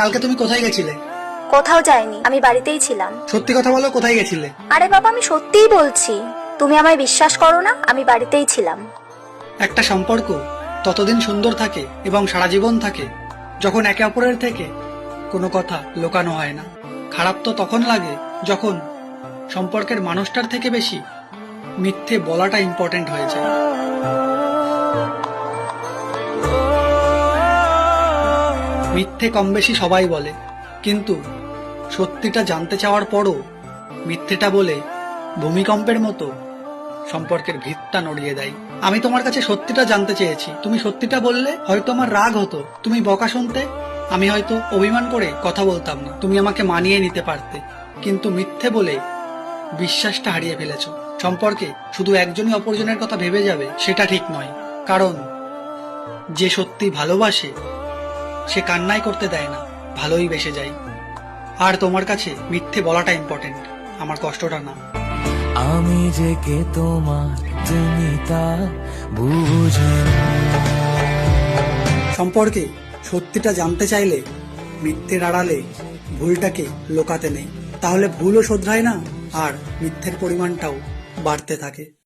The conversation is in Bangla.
কালকে তুমি কোথায় গেছিলে? কোথাও যাইনি আমি বাড়িতেই ছিলাম। সত্যি কথা বলো কোথায় গেছিলে? আরে বাবা আমি সত্যিই বলছি তুমি আমায় বিশ্বাস করো না আমি বাড়িতেই ছিলাম। একটা সম্পর্ক ততদিন সুন্দর থাকে এবং সারা জীবন থাকে যখন একে অপরের থেকে কোনো কথা লোকানো হয় না। খারাপ তো তখন লাগে যখন সম্পর্কের মানুষটার থেকে বেশি মিথ্যে বলাটা ইম্পর্টেন্ট হয়ে যায়। মিথ্যে কম বেশি সবাই বলে। কিন্তু সত্যিটা জানতে চাওয়ার পরও মিথ্যেটা বলে ভূমিকম্পের মতো সম্পর্কের ভিতটা নড়িয়ে দেয়। আমি তোমার কাছে সত্যিটা জানতে চেয়েছি। তুমি সত্যিটা বললে হয়তো আমার রাগ হতো। তুমি বকা শুনতে, আমি হয়তো অভিমান করে কথা বলতাম না। তুমি আমাকে মানিয়ে নিতে পারতে। কিন্তু মিথ্যে বলে বিশ্বাসটা হারিয়ে ফেলেছ। সম্পর্কে শুধু একজনই অপরজনের কথা ভেবে যাবে, সেটা ঠিক নয়। কারণ যে সত্যি ভালোবাসে সে কান্নাই করতে দেয় না। ভালোই বেসে যায় আর তোমার কাছে মিথ্যে বলাটা ইম্পর্টেন্ট আমার কষ্টটা না। আমি যে কে তোমার তুমি তা বুঝে সম্পর্কে সত্যিটা জানতে চাইলে মিথ্যের আড়ালে ভুলটাকে লোকাতে নেই। তাহলে ভুলও শোধরায় না আর মিথ্যের পরিমাণটাও বাড়তে থাকে।